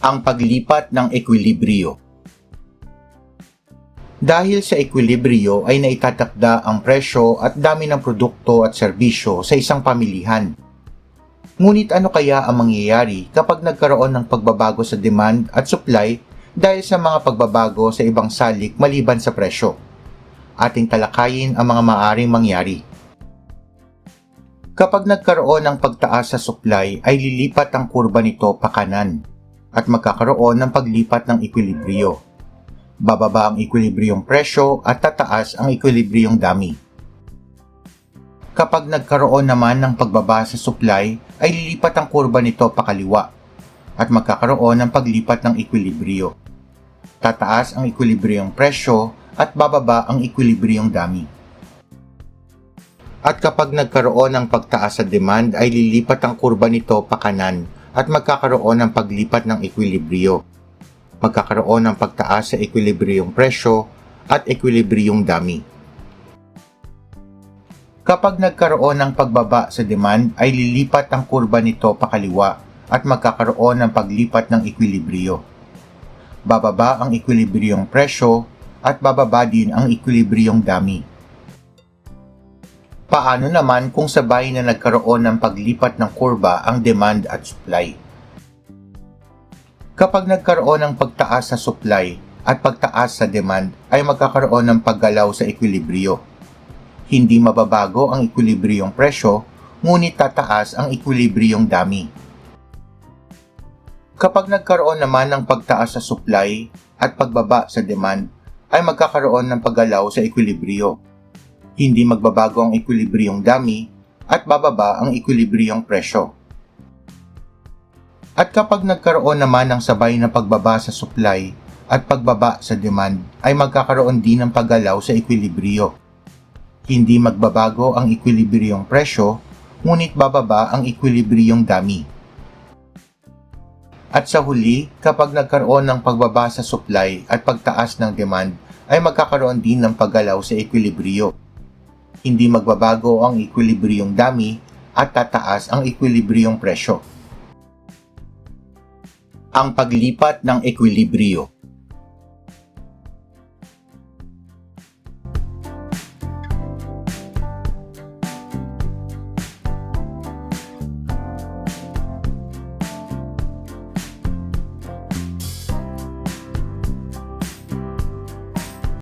ang paglipat ng ekwilibryo. Dahil sa ekwilibryo ay naitatakda ang presyo at dami ng produkto at serbisyo sa isang pamilihan. Ngunit ano kaya ang mangyayari kapag nagkaroon ng pagbabago sa demand at supply dahil sa mga pagbabago sa ibang salik maliban sa presyo? Ating talakayin ang mga maaring mangyari. Kapag nagkaroon ng pagtaas sa supply ay lilipat ang kurba nito pakanan at magkakaroon ng paglipat ng ekwilibryo. Bababa ang ekwilibryong presyo at tataas ang ekwilibryong dami. Kapag nagkaroon naman ng pagbaba sa supply ay lilipat ang kurba nito pakaliwa at magkakaroon ng paglipat ng ekwilibryo. Tataas ang ekwilibryong presyo at bababa ang ekwilibryong dami. At kapag nagkaroon ng pagtaas sa demand ay lilipat ang kurba nito pakanan at magkakaroon ng paglipat ng ekwilibryo. Magkakaroon ng pagtaas sa ekwilibryong presyo at ekwilibryong dami. Kapag nagkaroon ng pagbaba sa demand ay lilipat ang kurba nito pakaliwa at magkakaroon ng paglipat ng ekwilibryo. Bababa ang ekwilibryong presyo at bababa din ang ekwilibryong dami. Paano naman kung sabay na nagkaroon ng paglipat ng kurba ang demand at supply? Kapag nagkaroon ng pagtaas sa supply at pagtaas sa demand ay magkakaroon ng paggalaw sa ekwilibryo. Hindi mababago ang ekwilibryong presyo, ngunit tataas ang ekwilibryong dami. Kapag nagkaroon naman ng pagtaas sa supply at pagbaba sa demand, ay magkakaroon ng paggalaw sa ekwilibryo. Hindi magbabago ang ekwilibryong dami at bababa ang ekwilibryong presyo. At kapag nagkaroon naman ng sabay na pagbaba sa supply at pagbaba sa demand, ay magkakaroon din ng paggalaw sa ekwilibryo. Hindi magbabago ang ekwilibryong presyo, ngunit bababa ang ekwilibryong dami. At sa huli, kapag nagkaroon ng pagbaba sa supply at pagtaas ng demand, ay magkakaroon din ng paggalaw sa ekwilibryo. Hindi magbabago ang ekwilibryong dami at tataas ang ekwilibryong presyo. Ang paglipat ng ekwilibryo